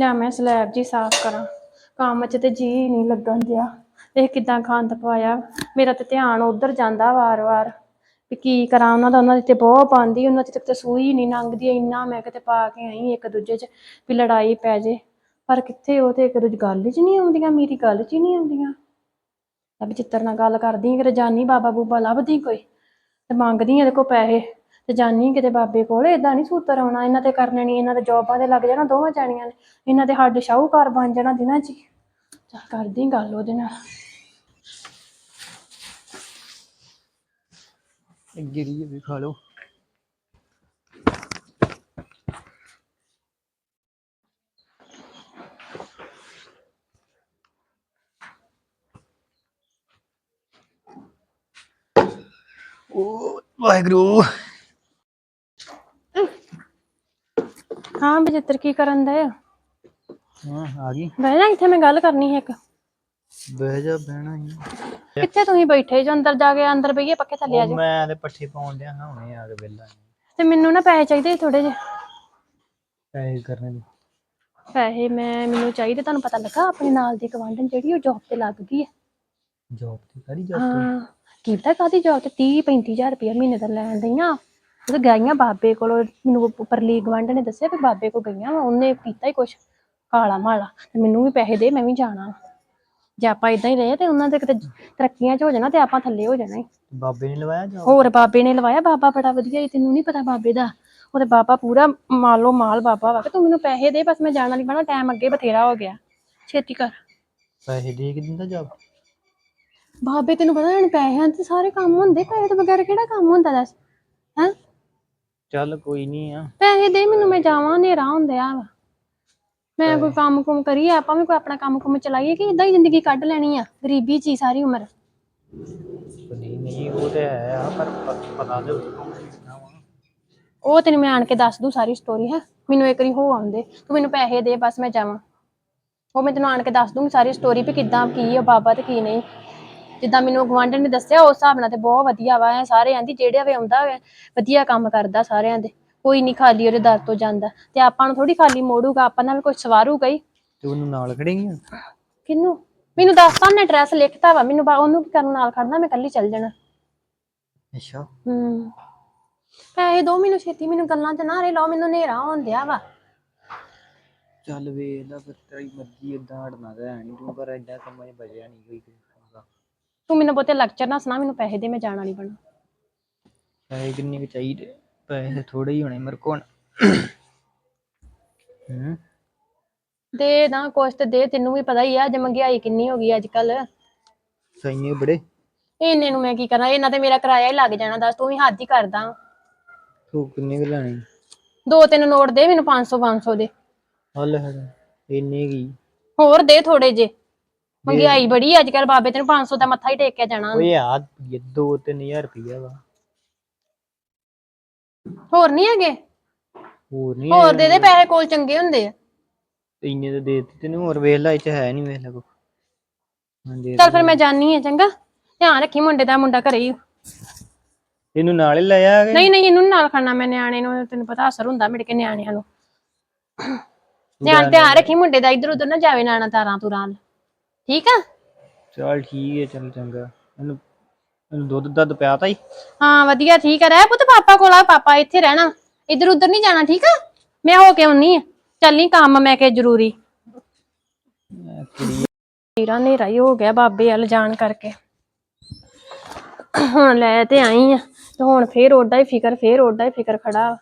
ਲਿਆ ਮੈਂ ਸਲੈਬ ਜੀ ਸਾਫ਼ ਕਰਾਂ। ਕੰਮ 'ਚ ਤੇ ਜੀ ਨਹੀਂ ਲੱਗਣ ਦਿਆ। ਇਹ ਕਿਦਾਂ ਖੰਦ ਪਾਇਆ ਮੇਰਾ ਤੇ ਧਿਆਨ ਉਧਰ ਜਾਂਦਾ ਵਾਰ-ਵਾਰ। ਵੀ ਕੀ ਕਰਾਂ? ਉਹਨਾਂ ਦਾ, ਉਹਨਾਂ ਦੀ ਤੇ ਬਹੁਤ ਪਾਉਂਦੀ, ਉਹਨਾਂ ਦੀ ਤੇ ਸੂਈ ਨਹੀਂ ਲੰਘਦੀ, ਇੰਨਾ ਮੈਂ ਕਿਤੇ ਪਾ ਕੇ ਆਈ ਇੱਕ ਦੂਜੇ 'ਚ ਵੀ ਲੜਾਈ ਪੈ ਜੇ। ਪਰ ਕਿੱਥੇ ਉਹ ਤੇ ਇੱਕ ਦੂਜੇ ਗੱਲ 'ਚ ਨਹੀਂ ਆਉਂਦੀਆਂ, ਮੇਰੀ ਗੱਲ 'ਚ ਹੀ ਨਹੀਂ ਆਉਂਦੀਆਂ। ਅਬ ਚਿੱਤਰ ਨਾਲ ਗੱਲ ਕਰਦੀ ਕਿ ਜਾਨੀ ਬਾਬਾ ਬੂਬਾ ਲੱਭਦੀ ਕੋਈ ਤੇ ਮੰਗਦੀ ਇਹਦੇ ਕੋ ਪੈਸੇ। ਤੇ ਜਾਨੀ ਕਿਤੇ ਬਾਬੇ ਕੋਲ, ਏਦਾਂ ਨਹੀਂ ਸੂਤਰ ਆਉਣਾ, ਇਹਨਾਂ ਤੇ ਕਰਨੇ ਨਹੀਂ ਇਹਨਾਂ ਦੇ ਜੋਬਾਂ ਤੇ ਲੱਗ ਜਾਣਾ ਦੋਵਾਂ ਜਾਣੀਆਂ ਨੇ, ਇਹਨਾਂ ਦੇ ਹੱਡ ਸ਼ਾਹੂਕਾਰ ਬਣ ਜਾਣਾ ਦਿਨਾਂ 'ਚ ਹੀ। ਚੱਲ ਕਰਦੀ ਗੱਲ ਉਹਦੇ ਨਾਲ। ਇੱਕ ਗਿਰੀ ਵੀ ਖਾ ਲਓ। ਓ ਵਾਹਿਗੁਰੂ। ਹਾਂ ਬਜਿੱਤਰ ਕੀ ਕਰਨ ਦੇ ਹਾਂ ਆ ਗਈ। ਬਹਿ ਜਾ ਇੱਥੇ ਮੈਂ ਗੱਲ ਕਰਨੀ ਹੈ ਇੱਕ। ਬਹਿ ਜਾ ਬਹਿਣਾ ਹੀ ਕਿੱਥੇ ਤੁਸੀਂ ਬੈਠੇ ਜੋ ਅੰਦਰ ਜਾ ਕੇ ਅੰਦਰ ਬਈਏ ਪੱਕੇ ਥੱਲੇ ਆ ਜਾ। ਮੈਂ ਤੇ ਪੱਠੇ ਪਾਉਣ ਡਿਆ ਹਾਂ ਹੁਣੇ ਆ ਕੇ ਵਿਹਲਾ ਤੇ ਮੈਨੂੰ ਨਾ ਪੈਸੇ ਚਾਹੀਦੇ ਥੋੜੇ ਜਿਹੇ। ਪੈਸੇ ਕਰਨੇ ਦੀ ਪੈਸੇ ਮੈਂ ਮੈਨੂੰ ਚਾਹੀਦੇ ਤੁਹਾਨੂੰ ਪਤਾ ਲੱਗਾ ਆਪਣੇ ਨਾਲ ਦੀ ਗਵਾਂਢਣ ਜਿਹੜੀ ਉਹ ਜੌਬ ਤੇ ਲੱਗ ਗਈ ਹੈ ਜੋਬ ਤੇ ਕਰੀ ਜੋਬ ਹਾਂ ਕੀ ਪਤਾ ਕਾਦੀ ਜੌਬ ਤੇ 30 35000 ਰੁਪਏ ਮਹੀਨੇ ਦਾ ਲੈਣ ਦਈਆਂ ਉਹ ਤਾਂ ਗਈਆਂ ਬਾਬੇ ਕੋਲ ਮੈਨੂੰ ਪਰਲੀ ਗਵਾਂਢਣ ਨੇ ਦੱਸਿਆ ਵੀ ਬਾਬੇ ਕੋਲ ਗਈਆਂ ਵਾ ਉਹਨੇ ਕੀਤਾ ਹੀ ਕੁਛ ਕਾਲਾ ਮਾਲਾ ਤੇ ਮੈਨੂੰ ਵੀ ਪੈਸੇ ਦੇ ਮੈਂ ਵੀ ਜਾਣਾ ਜੇ ਆਪਾਂ ਇਦਾਂ ਹੀ ਰਹੇ ਤੇ ਉਹਨਾਂ ਦੇ ਕਿਤੇ ਤਰੱਕੀਆਂ 'ਚ ਹੋ ਜਾਣਾ ਤੇ ਆਪਾਂ ਥੱਲੇ ਹੋ ਜਾਣਾ ਈ। ਬਾਬੇ ਨੇ ਲਵਾਇਆ ਜੋਬ ਹੋਰ ਬਾਬੇ ਨੇ ਲਵਾਇਆ ਬਾਬਾ ਬੜਾ ਵਧੀਆ ਈ ਤੈਨੂੰ ਨਹੀਂ ਪਤਾ ਬਾਬੇ ਦਾ। ਉਹਦੇ ਬਾਬਾ ਪੂਰਾ ਮਾਲੋ ਮਾਲ ਬਾਬਾ ਵਾ ਕਿ ਤੂੰ ਮੈਨੂੰ ਪੈਸੇ ਦੇ ਬਸ ਮੈਂ ਜਾਣ ਵਾਲੀ ਬਣਾ ਟਾਈਮ ਅੱਗੇ ਬਥੇਰਾ ਹੋ ਗਿਆ। ਛੇਤੀ ਕਰ। ਪੈਸੇ ਦੇ ਕੇ ਦਿੰਦਾ ਜੋਬ ਬਾਬੇ ਤੈਨੂੰ ਪਤਾ ਹੁਣ ਪੈਸਿਆਂ ਤੇ ਸਾਰੇ ਕੰਮ ਹੁੰਦੇ ਪੈਸੇ ਤੋਂ ਬਗੈਰ ਕਿਹੜਾ ਕੰਮ ਹੁੰਦਾ ਦੱਸ ਹੈਂ? ਚੱਲ ਕੋਈ ਨਹੀਂ ਆ। ਪੈਸੇ ਦੇ ਮੈਨੂੰ ਮੈਂ ਜਾਵਾਂ ਹਨੇਰਾ ਹੁੰਦਿਆ ਵਾ। ਮੈਂ ਕੋਈ ਕੰਮ ਕੁਮ ਕਰੀਏ ਆਪਾਂ ਵੀ ਕੋਈ ਆਪਣਾ ਕੰਮ ਕੁਮ ਚਲਾਈਏ ਕਿ ਇਦਾਂ ਹੀ ਜ਼ਿੰਦਗੀ ਕੱਢ ਲੈਣੀ ਆ ਗਰੀਬੀ ਚ ਹੀ ਸਾਰੀ ਉਮਰ। ਨਹੀਂ ਨਹੀਂ ਉਹ ਤੇ ਹੈ ਆ ਪਰ ਪ- ਪਤਾ ਤੇ ਉਹਦੇ ਕੋਲ ਕਿੰਨਾ ਵਾ। ਉਹ ਤੈਨੂੰ ਮੈਂ ਆਣ ਕੇ ਦੱਸ ਦੂੰ ਸਾਰੀ ਸਟੋਰੀ ਹੈ। ਮੈਨੂੰ ਇੱਕ ਵਾਰੀ ਹੋ ਆਉਂਦੇ ਤੂੰ ਮੈਨੂੰ ਪੈਸੇ ਦੇ ਬਸ ਮੈਂ ਜਾਵਾਂ। ਉਹ ਮੈਂ ਤੈਨੂੰ ਆਣ ਕੇ ਦੱਸ ਦੂੰਗੀ ਸਾਰੀ ਸਟੋਰੀ ਵੀ ਕਿੱਦਾਂ ਕੀ ਆ ਬਾਬਾ ਤੇ ਕੀ ਨਹੀਂ। ਜਿੱਦਾਂ ਮੈਨੂੰ ਗਵਾਂਢਣ ਨੇ ਦੱਸਿਆ ਉਸ ਹਿਸਾਬ ਨਾਲ ਤੇ ਬਹੁਤ ਵਧੀਆ ਵਾ ਸਾਰੇ ਆਂਦੀ ਜਿਹੜੇ ਵੀ ਆਉਂਦਾ ਹੋਵੇ ਵਧੀਆ ਕੰਮ ਕਰਦਾ ਸਾਰਿਆਂ ਦੇ ਕੋਈ ਨਹੀਂ ਖਾਲੀ ਉਹਦੇ ਦਰ ਤੋਂ ਜਾਂਦਾ ਤੇ ਆਪਾਂ ਨੂੰ ਥੋੜੀ ਖਾਲੀ ਮੋੜੂਗਾ ਆਪਾਂ ਨਾਲ ਵੀ ਕੁਝ ਸਵਾਰੂਗਾ ਹੀ। ਤੇ ਉਹਨੂੰ ਨਾਲ ਖੜੇਗੀ ਕਿਹਨੂੰ? ਮੈਨੂੰ ਦੱਸਤਾ ਉਹਨੇ ਐਡਰੈਸ ਲਿਖਤਾ ਵਾ ਮੈਨੂੰ ਬਾ- ਉਹਨੂੰ ਕੀ ਕਰਨ ਨਾਲ ਖੜਨਾ ਮੈਂ ਕੱਲੀ ਚੱਲ ਜਾਣਾ। ਅੱਛਾ। ਹੂੰ। ਪੈਸੇ ਦੋ ਮੈਨੂੰ ਛੇਤੀ ਮੈਨੂੰ ਗੱਲਾਂ ਤੇ ਨਾ ਰੇ ਲਾਓ ਮੈਨੂੰ ਹਨੇਰਾ ਹੋਣ ਦਿਆ ਵਾ। ਚੱਲ ਵੇਖ ਲੈ ਫਿਰ ਤੇਰੀ ਮਰਜ਼ੀ ਏਦਾਂ ਹਟਣਾ ਤਾਂ ਹੈ ਨਹੀਂ ਤੂੰ ਪਰ ਏਦਾਂ ਕੰਮਾਂ 'ਚ ਬਜਿਆ ਨਹੀਂ ਕੋਈ। ਤੂੰ ਮੈਨੂੰ ਬਹੁਤੇ ਲੈਕਚਰ ਨਾ ਸੁਣਾ ਮੈਨੂੰ ਪੈਸੇ ਦੇ ਮੈਂ ਜਾਣ ਵਾਲੀ ਬਣਾ। ਪੈਸੇ ਕਿੰਨੇ ਕੁ ਚਾਹੀਦੇ? ਪੈਸੇ ਥੋੜੇ ਹੀ ਹੋਣੇ ਮੇਰੇ ਕੋਲ। ਹੂੰ। ਦੇ ਨਾ ਕੁਛ ਤੇ ਦੇ ਤੈਨੂੰ ਵੀ ਪਤਾ ਹੀ ਆ ਅੱਜ ਮਹਿੰਗਾਈ ਕਿੰਨੀ ਹੋ ਗਈ ਅੱਜ ਕੱਲ ਸਹੀਏ ਬੜੇ। ਇੰਨੇ ਨੂੰ ਮੈਂ ਕੀ ਕਰਾਂ ਇਹਨਾਂ ਤੇ ਮੇਰਾ ਕਿਰਾਇਆ ਹੀ ਲੱਗ ਜਾਣਾ ਦੱਸ ਤੂੰ ਵੀ ਹੱਦ ਹੀ ਕਰਦਾ। ਤੂੰ ਕਿੰਨੇ ਕੁ ਲੈਣੇ? ਦੋ ਤਿੰਨ ਨੋਟ ਦੇ ਮੈਨੂੰ 500 500 ਦੇ। ਹੱਲ ਹੈ ਇੰਨੇ ਕੀ? ਹੋਰ ਦੇ ਥੋੜੇ ਜੇ ਮਹਿੰਗਾਈ ਬੜੀ ਅੱਜ ਕੱਲ ਬਾਬੇ ਤੈਨੂੰ 500 ਦਾ ਮੱਥਾ ਹੀ ਟੇਕ ਕੇ ਜਾਣਾ। ਓਏ ਆ ਦੋ ਤਿੰਨ ਹਜ਼ਾਰ ਰੁਪਈਆ ਵਾ। ਹੋਰ ਨਹੀਂ ਹੈਗੇ? ਹੋਰ ਨਹੀਂ ਹੋਰ ਦੇ ਦੇ ਪੈਸੇ ਕੋਲ ਚੰਗੇ ਹੁੰਦੇ ਆ। ਇੰਨੇ ਤਾਂ ਦੇ ਦਿੱਤੇ ਤੈਨੂੰ ਹੋਰ ਵੇਖ ਲੈ ਇਹ ਚ ਹੈ ਨਹੀਂ ਵੇਖ ਲੈ ਕੋ ਚੱਲ ਫਿਰ ਮੈਂ ਜਾਨੀ ਆ ਚੰਗਾ? ਧਿਆਨ ਰੱਖੀ ਮੁੰਡੇ ਦਾ ਮੁੰਡਾ ਘਰੇ ਹੀ। ਇਹਨੂੰ ਨਾਲ ਹੀ ਲੈ ਆ ਨਹੀਂ ਨਹੀਂ ਇਹਨੂੰ ਨਾਲ ਖੜਨਾ ਮੈਂ ਨਿਆਣੇ ਨੂੰ ਤੈਨੂੰ ਪਤਾ ਅਸਰ ਹੁੰਦਾ ਮੇਰੇ ਕੇ ਨਿਆਣਿਆਂ ਨੂੰ। ਧਿਆਨ ਧਿਆਨ ਰੱਖੀ ਮੁੰਡੇ ਦਾ ਇੱਧਰ ਉੱਧਰ ਨਾ ਜਾਵੇ ਨਾਣਾ ਤਾਰਾਂ ਤੁਰਾਂ। ਠੀਕ ਆ? ਚਲ ਠੀਕ ਹੈ ਚੱਲ ਚੰਗਾ। ਇਹਨੂੰ ਇਹਨੂੰ ਦੁੱਧ ਦੱਧ ਪਿਆਤਾ ਹੀ ਹਾਂ ਵਧੀਆ ਠੀਕ ਆ। ਰਹਿ ਪੁੱਤ ਪਾਪਾ ਕੋਲ ਆ ਪਾਪਾ ਇੱਥੇ ਰਹਿਣਾ। ਇੱਧਰ ਉੱਧਰ ਨਹੀਂ ਜਾਣਾ ਠੀਕ ਆ? ਮੈਂ ਹੋ ਕੇ ਆਉਣੀ ਆ। ਚੱਲੀ ਕੰਮ ਮੈਂ ਕਿ ਜ਼ਰੂਰੀ। ਮੇਰਾ ਹਨੇਰਾ ਹੀ ਹੋ ਗਿਆ ਬਾਬੇ ਵੱਲ ਜਾਣ ਕਰਕੇ। ਹੁਣ ਲੈ ਤੇ ਆਈ ਆ ਤੇ ਹੁਣ ਫੇਰ ਓਡਾ ਹੀ ਫਿਕਰ ਫੇਰ ਓਡਾ ਹੀ ਫਿਕਰ ਖੜਾ।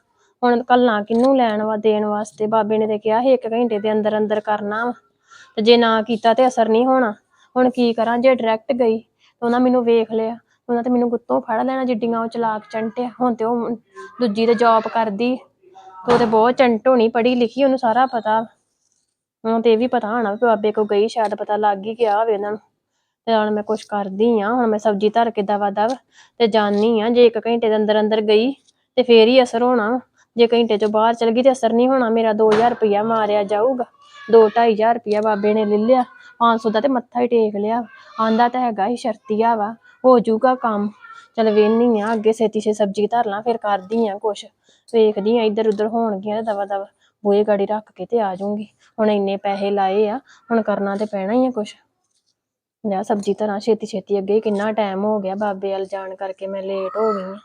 ਹੁਣ ਕੱਲਣਾ ਕਿੰਨੂੰ ਲੈਣ ਵਾ ਦੇਣ ਵਾਸਤੇ। ਬਾਬੇ ਨੇ ਤੇ ਕਿਹਾ ਸੀ ਇੱਕ ਘੰਟੇ ਦੇ ਅੰਦਰ ਅੰਦਰ ਕਰਨਾ ਵਾ। ਤੇ ਜੇ ਨਾ ਕੀਤਾ ਤੇ ਅਸਰ ਨਹੀਂ ਹੋਣਾ। ਹੁਣ ਕੀ ਕਰਾਂ? ਜੇ ਡਾਇਰੈਕਟ ਗਈ ਤੇ ਉਹਨਾਂ ਮੈਨੂੰ ਵੇਖ ਲਿਆ। ਉਹਨਾਂ ਤੇ ਮੈਨੂੰ ਗੁੱਤੋਂ ਫੜ ਲੈਣਾ ਜਿੱਡੀਆਂ ਉਹ ਚਲਾਕ ਚੰਟਿਆ। ਹੁਣ ਤੇ ਉਹ ਦੂਜੀ ਤੇ ਜੌਬ ਕਰਦੀ। ਤੇ ਉਹ ਤੇ ਬਹੁਤ ਚੰਟ ਹੋਣੀ, ਪੜ੍ਹੀ ਲਿਖੀ, ਉਹਨੂੰ ਸਾਰਾ ਪਤਾ। ਹੁਣ ਤੇ ਇਹ ਵੀ ਪਤਾ ਹੋਣਾ ਵੀ ਬਾਬੇ ਕੋ ਗਈ, ਸ਼ਾਇਦ ਪਤਾ ਲੱਗ ਹੀ ਗਿਆ ਹੋਵੇ ਉਹਨਾਂ ਨੂੰ। ਤੇ ਹੁਣ ਮੈਂ ਕੁਛ ਕਰਦੀ ਆ ਹੁਣ ਮੈਂ ਸਬਜ਼ੀ ਧਰ ਕੇ ਦਵਾ ਦਵ ਤੇ ਜਾਣੀ ਆ ਜੇ ਇੱਕ ਘੰਟੇ ਦੇ ਅੰਦਰ ਅੰਦਰ ਗਈ ਤੇ ਫੇਰ ਹੀ ਅਸਰ ਹੋਣਾ। ਜੇ ਘੰਟੇ ਚੋਂ ਬਾਹਰ ਚਲ ਗਈ ਤੇ ਅਸਰ ਨਹੀਂ ਹੋਣਾ। ਮੇਰਾ 2000 ਰੁਪਇਆ ਮਾਰਿਆ ਜਾਊਗਾ। ਦੋ ਢਾਈ ਹਜ਼ਾਰ ਰੁਪਇਆ ਬਾਬੇ ਨੇ ਲੈ ਲਿਆ 500 ਦਾ ਤੇ ਮੱਥਾ ਹੀ ਟੇਕ ਲਿਆ ਆਂਦਾ ਤਾਂ ਹੈਗਾ ਹੀ ਸ਼ਰਤੀਆ ਵਾ, ਹੋ ਜਾਊਗਾ ਕੰਮ। ਚਲ ਵੇਹਨੀ ਆ, ਅੱਗੇ ਛੇਤੀ ਛੇ ਸਬਜ਼ੀ ਧਰ ਲਾਂ, ਫਿਰ ਕਰਦੀ ਆ ਕੁਛ। ਵੇਖਦੀ ਆ ਇੱਧਰ ਉੱਧਰ ਹੋਣਗੀਆਂ ਦਵਾ ਦਵਾ, ਬੂਹੇ ਗਾੜੀ ਰੱਖ ਕੇ ਤੇ ਆ ਜਾਊਂਗੀ। ਹੁਣ ਇੰਨੇ ਪੈਸੇ ਲਾਏ ਆ, ਹੁਣ ਕਰਨਾ ਤੇ ਪੈਣਾ ਹੀ ਆ ਕੁਛ। ਲਿਆ ਸਬਜ਼ੀ ਧਰਾਂ, ਛੇਤੀ ਛੇਤੀ ਅੱਗੇ ਕਿੰਨਾ ਟਾਈਮ ਹੋ ਗਿਆ, ਬਾਬੇ ਵੱਲ ਜਾਣ ਕਰਕੇ ਮੈਂ ਲੇਟ ਹੋ ਗਈ ਆ।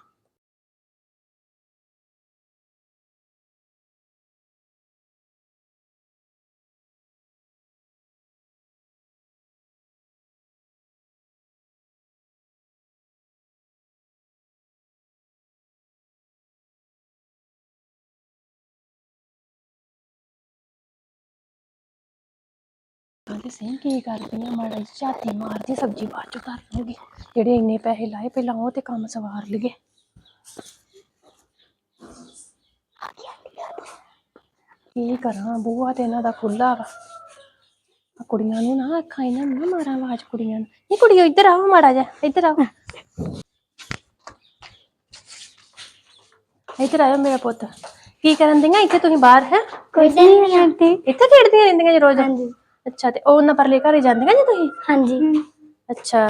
ਕਹਿੰਦੇ ਸਹੀ ਕੀ ਕਰਦੀ ਆ ਮਾੜਾ ਜਿਹਾ ਝਾਤੀ ਮਾਰਦੀ ਸਬਜ਼ੀ ਬਾਅਦ ਚ ਕਰ ਲੂਗੀ ਜਿਹੜੇ ਇੰਨੇ ਪੈਸੇ ਲਾਏ ਪਹਿਲਾਂ ਉਹ ਤੇ ਕੰਮ ਸਵਾਰ ਲਈਏ। ਕੀ ਕਰਾਂ ਬੂਹਾ ਤੇ ਇਹਨਾਂ ਦਾ ਖੁੱਲਾ ਵਾ। ਆ ਕੁੜੀਆਂ ਨੂੰ ਨਾ ਅੱਖਾਂ ਇਹਨਾਂ ਨੂੰ ਨਾ ਮਾਰਾਂ ਆਵਾਜ਼ ਕੁੜੀਆਂ ਨੂੰ। ਇਹ ਕੁੜੀਓ ਇੱਧਰ ਆਓ ਮਾੜਾ ਜਿਹਾ ਇੱਧਰ ਆਓ। ਇੱਧਰ ਆਓ ਮੇਰਾ ਪੁੱਤ। ਕੀ ਕਰਨ ਦੀਆਂ? ਇੱਥੇ ਤੁਸੀਂ ਬਾਹਰ ਹੈ? ਕੁਝ ਨਹੀਂ ਆਂਟੀ ਇੱਥੇ ਖੇਡਦੀਆਂ ਰਹਿੰਦੀਆਂ ਜੀ ਰੋਜ਼। ਹਾਂਜੀ। ਅੱਛਾ ਤੇ ਉਹ ਨਾ ਪਰਲੇ ਘਰੇ ਜਾਂਦੀਆਂ ਜੀ ਤੁਸੀਂ? ਹਾਂਜੀ। ਅੱਛਾ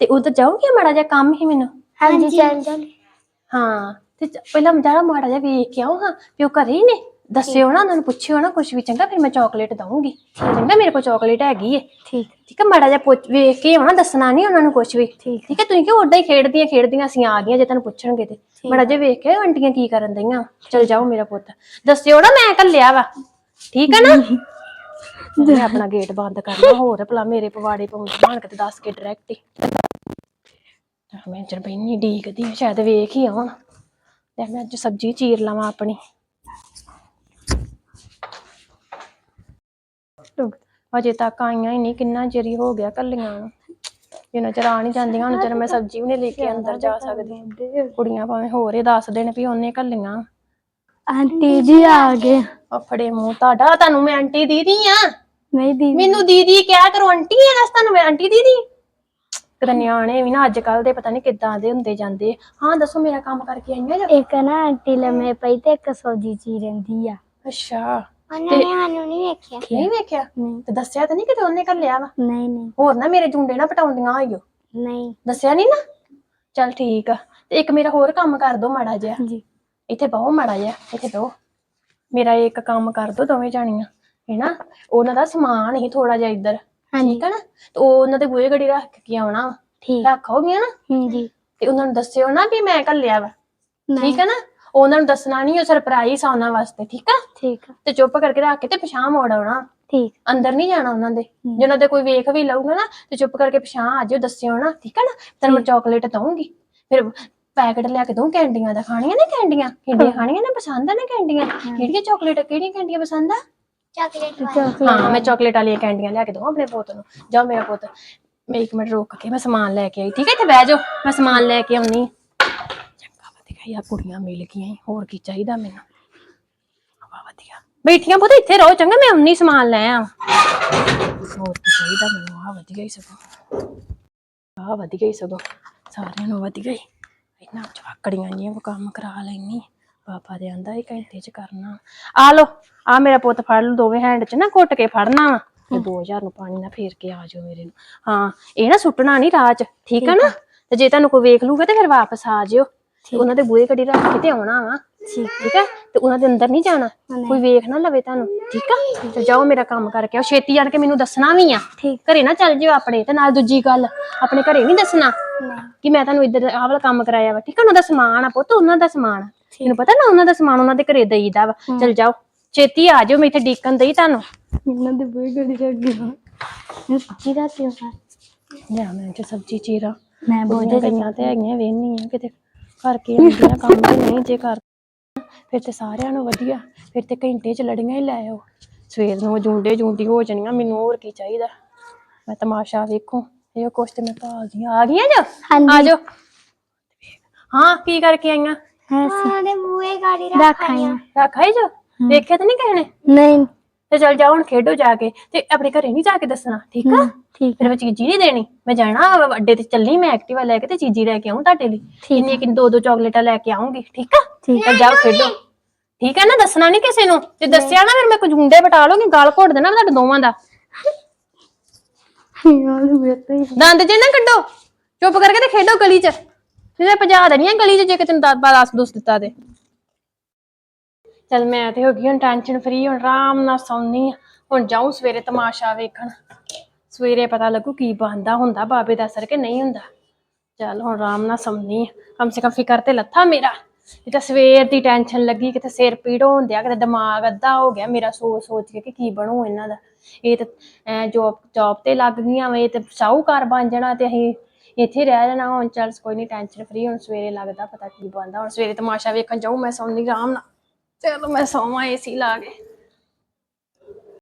ਤੇ ਉਧਰ ਜਾਓਗੇ ਮਾੜਾ ਜਿਹਾ ਕੰਮ ਹੀ ਮੈਨੂੰ? ਹਾਂਜੀ ਚੱਲ ਚੱਲ ਹਾਂ ਤੇ ਚ- ਪਹਿਲਾਂ ਜਰਾ ਮਾੜਾ ਜਿਹਾ ਵੇਖ ਕੇ ਆਓ ਹਾਂ ਵੀ ਉਹ ਘਰੇ ਹੀ ਨੇ। ਦੱਸਿਓ ਨਾ ਉਹਨਾਂ ਨੂੰ ਪੁੱਛਿਓ ਨਾ ਕੁਝ ਵੀ ਚੰਗਾ ਫਿਰ ਮੈਂ ਚਾਕਲੇਟ ਦਊਂਗੀ। ਚੰਗਾ ਮੇਰੇ ਕੋਲ ਚਾਕਲੇਟ ਹੈਗੀ ਏ। ਠੀਕ। ਠੀਕ ਹੈ ਮਾੜਾ ਜਿਹਾ ਪੁੱਛ ਵੇਖ ਕੇ ਆਉਣਾ ਦੱਸਣਾ ਨਹੀਂ ਉਹਨਾਂ ਨੂੰ ਕੁਝ ਵੀ। ਠੀਕ। ਠੀਕ ਹੈ ਤੁਸੀਂ ਕਿਉਂ ਉਦਾਂ ਹੀ ਖੇਡਦੀਆਂ ਖੇਡਦੀਆਂ ਅਸੀਂ ਆ ਗਈਆਂ ਜੇ ਤੁਹਾਨੂੰ ਪੁੱਛਣਗੇ ਤੇ। ਮਾੜਾ ਜਿਹਾ ਵੇਖ ਕੇ ਆਂਟੀਆਂ ਕੀ ਕਰਨ ਦਈਆਂ। ਚਲ ਜਾਓ ਮੇਰਾ ਪੁੱਤ। ਦੱਸਿਓ ਨਾ ਮੈਂ ਕੱਲਿਆ ਵਾ। ਠੀਕ ਹੈ ਨਾ? ਮੈਂ ਆਪਣਾ ਗੇਟ ਬੰਦ ਕਰਨਾ ਹੋਰ ਭਲਾ ਮੇਰੇ ਪਵਾੜੇ ਪਾਉਂਦੇ ਬਣ ਕੇ ਤੇ ਦੱਸ ਕੇ ਡਾਇਰੈਕਟ ਹੀ। ਮੈਂ ਚਲ ਬੈਣੀ ਡੀਕਦੀ ਆ, ਸ਼ਾਇਦ ਵੇਖ ਹੀ ਆਉਣ ਤੇ ਮੈਂ ਅੱਜ ਸਬਜ਼ੀ ਚੀਰ ਲਵਾਂ ਆਪਣੀ। ਅਜੇ ਤੱਕ ਆਈਆਂ ਹੀ ਨਹੀਂ ਕਿੰਨਾ ਚਿਰ ਹੀ ਹੋ ਗਿਆ ਕੱਲੀਆਂ ਨੂੰ। ਜਿੰਨਾ ਚਿਰ ਆ ਨਹੀਂ ਜਾਂਦੀਆਂ ਹੁਣ ਚਿਰ ਮੈਂ ਸਬਜ਼ੀ ਵੀ ਨਹੀਂ ਲੈ ਕੇ ਅੰਦਰ ਜਾ ਸਕਦੀ। ਕੁੜੀਆਂ ਭਾਵੇਂ ਹੋਰ ਹੀ ਦੱਸ ਦੇਣ ਵੀ ਉਹਨੇ ਕੱਲੀਆਂ। ਆਂਟੀ ਜੀ ਆ ਗਏ। ਫੜੇ ਮੂੰਹ ਤੁਹਾਡਾ ਤੁਹਾਨੂੰ ਮੈਂ ਆਂਟੀ ਦੀਦੀ ਆ। ਨਹੀਂ ਦੀ ਮੈਨੂੰ ਦੀਦੀ ਕਿਹਾ ਕਰੋ ਆਂਟੀ ਆ ਦੱਸ ਤੁਹਾਨੂੰ ਮੈਂ ਆਂਟੀ ਦੀਦੀ। ਕਿਤੇ ਨਿਆਣੇ ਵੀ ਨਾ ਅੱਜ ਕੱਲ ਦੇ ਪਤਾ ਨਹੀਂ ਕਿੱਦਾਂ ਦੇ ਹੁੰਦੇ ਜਾਂਦੇ। ਆ। ਹਾਂ ਦੱਸੋ ਮੇਰਾ ਕੰਮ ਕਰਕੇ ਆਈਆਂ ਜੋ? ਇੱਕ ਨਾ ਆਂਟੀ ਲੰਮੇ ਪਈ ਤੇ ਇੱਕ ਸਬਜ਼ੀ ਚੀ ਰਹਿੰਦੀ ਆ। ਅੱਛਾ। ਉਹਨਾਂ ਨੇ ਨਹੀਂ ਵੇਖਿਆ। ਨਹੀਂ ਵੇਖਿਆ? ਨਹੀਂ। ਤੇ ਦੱਸਿਆ ਤਾਂ ਨਹੀਂ ਕਿਤੇ ਉਹਨੇ ਘੱਲਿਆ ਵਾ? ਨਹੀਂ ਨਹੀਂ। ਹੋਰ ਨਾ ਮੇਰੇ ਜੁੰਡੇ ਨਾ ਪਟਾਉਂਦੀਆਂ ਆਇਓ ਨਹੀਂ। ਦੱਸਿਆ ਨਹੀਂ ਨਾ? ਚੱਲ ਠੀਕ ਆ। ਤੇ ਇੱਕ ਮੇਰਾ ਹੋਰ ਕੰਮ ਕਰ ਦੋ ਮਾੜਾ ਜਿਹਾ। ਹਾਂਜੀ ਇੱਥੇ ਬਹੁ ਮਾੜਾ ਜਿਹਾ ਇੱਥੇ ਬਹੁ। ਮੇਰਾ ਇੱਕ ਕੰਮ ਕਰ ਦੋ ਦੋਵੇਂ ਜਾਣੀਆਂ। ਹੈਨਾ ਉਹਨਾਂ ਦਾ ਸਮਾਨ ਹੀ ਥੋੜਾ ਜਿਹਾ ਇੱਧਰ ਹਾਂਜੀ। ਠੀਕ ਹੈ ਨਾ? ਤੇ ਉਹ ਉਹਨਾਂ ਦੇ ਬੂਹੇ ਗੜੀ ਰੱਖ ਕੇ ਆਉਣਾ ਵਾ। ਠੀਕ। ਰੱਖੋਗੇ ਨਾ? ਹਾਂਜੀ। ਤੇ ਉਹਨਾਂ ਨੂੰ ਦੱਸਿਓ ਨਾ ਵੀ ਮੈਂ ਘੱਲਿਆ ਵਾ। ਠੀਕ ਹੈ ਨਾ? ਉਹਨਾਂ ਨੂੰ ਦੱਸਣਾ ਨਹੀਂ ਉਹ ਸਰਪ੍ਰਾਈਜ਼ ਆ ਉਹਨਾਂ ਵਾਸਤੇ ਠੀਕ ਆ? ਠੀਕ ਆ। ਤੇ ਚੁੱਪ ਕਰਕੇ ਰੱਖ ਕੇ ਤੇ ਪਛਾਣ ਮੋੜ ਆਉਣਾ। ਠੀਕ। ਅੰਦਰ ਨਹੀਂ ਜਾਣਾ ਉਹਨਾਂ ਦੇ। ਜੇ ਉਹਨਾਂ ਦੇ ਕੋਈ ਵੇਖ ਵੀ ਲਊਗਾ ਨਾ ਤੇ ਚੁੱਪ ਕਰਕੇ ਪਛਾਣ ਆ ਜਿਓ ਦੱਸਿਓ ਨਾ ਠੀਕ ਹੈ ਨਾ? ਤੈਨੂੰ ਮੈਂ ਚਾਕਲੇਟ ਦਊਂਗੀ। ਫਿਰ ਪੈਕਟ ਲਿਆ ਕੇ ਦਊਂ ਕੈਂਡੀਆਂ ਦਾ। ਖਾਣੀਆਂ ਨੇ ਕੈਂਡੀਆਂ? ਕਿੰਡੀਆਂ ਖਾਣੀਆਂ ਨੇ? ਪਸੰਦ ਆ ਨਾ ਕੈਂਡੀਆਂ? ਕਿਹੜੀਆਂ ਚਾਕਲੇਟ ਕਿਹੜੀਆਂ ਕੈਂਡੀਆਂ ਪਸੰਦ ਆ? ਚਾਕਲੇਟ ਹਾਂ ਮੈਂ ਚਾਕਲੇਟ ਵਾਲੀਆਂ ਕੈਂਡੀਆਂ ਲਿਆ ਕੇ ਦਊਂ ਆਪਣੇ ਪੁੱਤ ਨੂੰ। ਜਾਓ ਮੇਰਾ ਪੁੱਤ ਮੈਂ ਇੱਕ ਮਿੰਟ ਰੁਕ ਕੇ ਮੈਂ ਸਮਾਨ ਲੈ ਕੇ ਆਈ। ਠੀਕ ਹੈ ਇੱਥੇ ਬਹਿ ਜਾਓ ਮੈਂ ਸਮਾਨ ਲੈ ਕੇ ਆਉਣੀ। ਚੰਗਾ ਵਧੀਆ ਯਾਰ ਕੁੜੀਆਂ ਮਿਲ ਗਈਆਂ ਈ, ਹੋਰ ਕੀ ਚਾਹੀਦਾ ਮੈਨੂੰ? ਵਾ ਵਧੀਆ। ਬੈਠੀਆਂ ਪੁੱਤ ਇੱਥੇ ਰਹੋ ਚੰਗਾ ਮੈਂ ਆਉਣੀ ਸਮਾਨ ਲੈ ਆ ਹੋਰ ਕੀ ਚਾਹੀਦਾ ਮੈਨੂੰ? ਆ ਵਧੀਆ ਹੀ ਸਗੋਂ। ਆ ਵਧੀਆ ਹੀ ਸਗੋਂ। ਸਾਰਿਆਂ ਨੂੰ ਵਧੀਆ ਹੀ ਇਹਨਾਂ ਚਵਾਕੜੀਆਂ ਜੀਆਂ ਕੋ ਕੰਮ ਕਰਾ ਲੈਣੀ ਪਾਪਾ ਦੇ ਆਂਦਾ ਇਹ ਘੰਟੇ ਚ ਕਰਨਾ। ਆ ਲੋ ਆ ਮੇਰਾ ਪੁੱਤ ਫੜ ਲਓ ਦੋਵੇਂ ਹੈਂਡ ਚ ਨਾ ਘੁੱਟ ਕੇ ਫੜਨਾ ਵਾ ਤੇ 2000 ਨੂੰ ਪਾਣੀ ਨਾਲ ਫੇਰ ਕੇ ਆ ਜਾਓ ਮੇਰੇ ਨੂੰ। ਹਾਂ ਇਹ ਨਾ ਸੁੱਟਣਾ ਨਹੀਂ ਚ ਠੀਕ ਆ ਨਾ? ਤੇ ਜੇ ਤੁਹਾਨੂੰ ਕੋਈ ਵੇਖ ਲੂਗਾ ਤੇ ਫਿਰ ਵਾਪਸ ਆ ਜਿਓ। ਤੇ ਉਹਨਾਂ ਦੇ ਬੂਹੇ ਕੜੀ ਰੱਖ ਕੇ ਤੇ ਆਉਣਾ ਵਾ। ਠੀਕ। ਹੈ ਤੇ ਉਹਨਾਂ ਦੇ ਅੰਦਰ ਨਹੀਂ ਜਾਣਾ। ਕੋਈ ਵੇਖ ਨਾ ਲਵੇ ਤੁਹਾਨੂੰ। ਠੀਕ ਆ? ਤੇ ਜਾਓ ਮੇਰਾ ਕੰਮ ਕਰਕੇ ਆਓ। ਛੇਤੀ ਆਣ ਕੇ ਮੈਨੂੰ ਦੱਸਣਾ ਵੀ ਆ। ਠੀਕ। ਘਰੇ ਨਾ ਚੱਲ ਜਿਓ ਆਪਣੇ ਤੇ ਨਾਲ ਦੂਜੀ ਗੱਲ। ਆਪਣੇ ਘਰੇ ਨਹੀਂ ਦੱਸਣਾ ਕਿ ਮੈਂ ਤੁਹਾਨੂੰ ਇੱਧਰ ਆਹ ਵਾਲਾ ਕੰਮ ਕਰਾਇਆ ਵਾ। ਠੀਕ ਆ? ਉਹਨਾਂ ਦਾ ਸਮਾਨ ਆ ਪੁੱਤ ਉਹਨਾਂ ਦਾ ਸਮਾਨ। ਆ ਮੈਨੂੰ ਪਤਾ ਨਾ ਉਹਨਾਂ ਦਾ ਸਮਾਨ ਉਹਨਾਂ ਦੇ ਘਰੇ ਦੇਈਦਾ ਵਾ। ਚਲ ਜਾਓ। ਛੇਤੀ ਆ ਜਾਓ ਮੈਂ ਇੱਥੇ ਡੀਕਨ ਦਈ ਤੁਹਾਨੂੰ। ਇਹਨਾਂ ਦੇ ਬੜੀ ਗੜੀ ਲੱਗ ਗਈ ਮੈਂ ਸੱਚੀ ਰਾਤੀ ਹਾਂ ਲਿਆ ਮੈਂ ਚ ਸਬਜ਼ੀ ਚੀਰਾ। ਮੈਂ ਬੋਝੇ ਗਈਆਂ ਤੇ ਹੈਗੀਆਂ ਵੇਹਨੀ ਆ ਕਿਤੇ ਕਰਕੇ ਆਉਂਦੀਆਂ ਕੰਮ ਤੇ ਨਹੀਂ ਜੇ ਕਰ ਫਿਰ ਤੇ ਸਾਰਿਆਂ ਨੂੰ ਵਧੀਆ। ਫਿਰ ਤੇ ਘੰਟੇ ਚ ਲੜੀਆਂ ਹੀ ਲੈ ਆਓ। ਸਵੇਰ ਨੂੰ ਜੁੰਡੇ ਜੁੰਡੀ ਹੋ ਜਾਣੀਆਂ ਮੈਨੂੰ ਹੋਰ ਕੀ ਚਾਹੀਦਾ? ਮੈਂ ਤਮਾਸ਼ਾ ਵੇਖੂ। ਇਹ ਕੁਛ ਤੇ ਮੈਂ ਭਾਲਦੀ ਆ ਗਈਆਂ ਜੋ? ਹਾਂਜੀ। ਆ ਜਾਓ। ਹਾਂ ਕੀ ਕਰਕੇ ਆਈਆਂ? ਹਾਂ ਉਹਨੇ ਬੂਏ ਗਾੜੀ ਰੱਖਾਈਆਂ ਰੱਖਾਈ ਜੋ? ਵੇਖਿਆ ਤਾਂ ਨਹੀਂ ਕਹਿਣੇ ਨਹੀਂ। ਤੇ ਚਲ ਜਾਓ ਹੁਣ ਖੇਡੋ ਜਾ ਕੇ ਤੇ ਆਪਣੇ ਘਰੇ ਨਹੀਂ ਜਾ ਕੇ ਦੱਸਣਾ ਠੀਕ ਆ? ਠੀਕ ਫਿਰ ਮੈਂ ਚੀਜ਼ੀ ਨਹੀਂ ਦੇਣੀ। ਮੈਂ ਜਾਣਾ ਵਾ ਅੱਡੇ ਤੇ ਚੱਲੀ ਮੈਂ ਐਕਟਿਵਾ ਲੈ ਕੇ ਤੇ ਚੀਜ਼ੀ ਲੈ ਕੇ ਆਉਂ ਤੁਹਾਡੇ ਲਈ। ਦੋ ਦੋ ਚਾਕਲੇਟਾਂ ਲੈ ਕੇ ਆਉਂਗੀ ਠੀਕ ਆ? ਠੀਕ ਆ। ਜਾਓ ਖੇਡੋ। ਠੀਕ ਆ ਨਾ ਦੱਸਣਾ ਨਹੀਂ ਕਿਸੇ ਨੂੰ? ਜੇ ਦੱਸਿਆ ਨਾ ਫਿਰ ਮੈਂ ਕੁਝ ਗੁੰਡੇ ਬਟਾ ਲੂੰਗੀ ਗਾਲ ਘੋੜ ਦੇਣਾ ਮੈਂ ਤੁਹਾਡੇ ਦੋਵਾਂ ਦਾ। ਦੰਦ ਜੇ ਨਾ ਕੱਢੋ ਚੁੱਪ ਕਰਕੇ ਤੇ ਖੇਡੋ ਗਲੀ 'ਚ। ਤੇ ਭਜਾ ਦੇਣੀਆਂ ਗਲੀ 'ਚ ਜੇ ਕਿਤੇ ਨੂੰ ਦਸ ਦਸ ਦੁਸ ਦਿੱਤਾ ਤੇ। ਚਲ ਮੈਂ ਤੇ ਹੋ ਗਈ ਹੁਣ ਟੈਨਸ਼ਨ ਫਰੀ ਹੁਣ ਆਰਾਮ ਨਾਲ ਸੌਂਦੀ ਆ। ਹੁਣ ਜਾਊਂ ਸਵੇਰੇ ਤਮਾਸ਼ਾ ਵੇਖਣ। ਸਵੇਰੇ ਪਤਾ ਲੱਗੂ ਕੀ ਬਣਦਾ ਹੁੰਦਾ, ਬਾਬੇ ਦਾ ਅਸਰ ਕਿ ਨਹੀਂ ਹੁੰਦਾ। ਚੱਲ ਹੁਣ ਆਰਾਮ ਨਾਲ ਸੌਂਦੀ ਆ। ਕਮ ਸੇ ਕਮ ਫਿਕਰ ਤੇ ਲੱਥਾ ਮੇਰਾ। ਇਹ ਤਾਂ ਸਵੇਰ ਦੀ ਟੈਨਸ਼ਨ ਲੱਗੀ, ਕਿਤੇ ਸਿਰ ਪੀੜ ਹੋਣ ਡਿਆ ਕਿਤੇ ਦਿਮਾਗ ਅੱਧਾ ਹੋ ਗਿਆ ਮੇਰਾ ਸੋਚ ਸੋਚ ਕੇ ਕਿ ਕੀ ਬਣੂ ਇਹਨਾਂ ਦਾ। ਇਹ ਤਾਂ, ਐ ਜੋਬ ਜੋਬ ਤੇ ਲੱਗ ਗਈਆਂ ਵੇ ਤੇ ਸ਼ਾਹੂਕਾਰ ਬਣ ਜਾਣਾ ਤੇ ਅਸੀਂ ਇੱਥੇ ਰਹਿ ਜਾਣਾ, ਹੁਣ ਚੱਲ ਕੋਈ ਨਹੀਂ ਟੈਨਸ਼ਨ ਫਰੀ ਹੁਣ ਸਵੇਰੇ ਲੱਗਦਾ ਪਤਾ ਕੀ ਬਣਦਾ, ਹੁਣ ਸਵੇਰੇ ਤਮਾਸ਼ਾ ਵੇਖਣ ਜਾਊ, ਮੈਂ ਸੌਂਦੀ ਆਰਾਮ ਨਾਲ। ਚਲੋ ਮੈਂ ਸੌਵਾਂ, ਏਸੀ ਲਾ ਕੇ।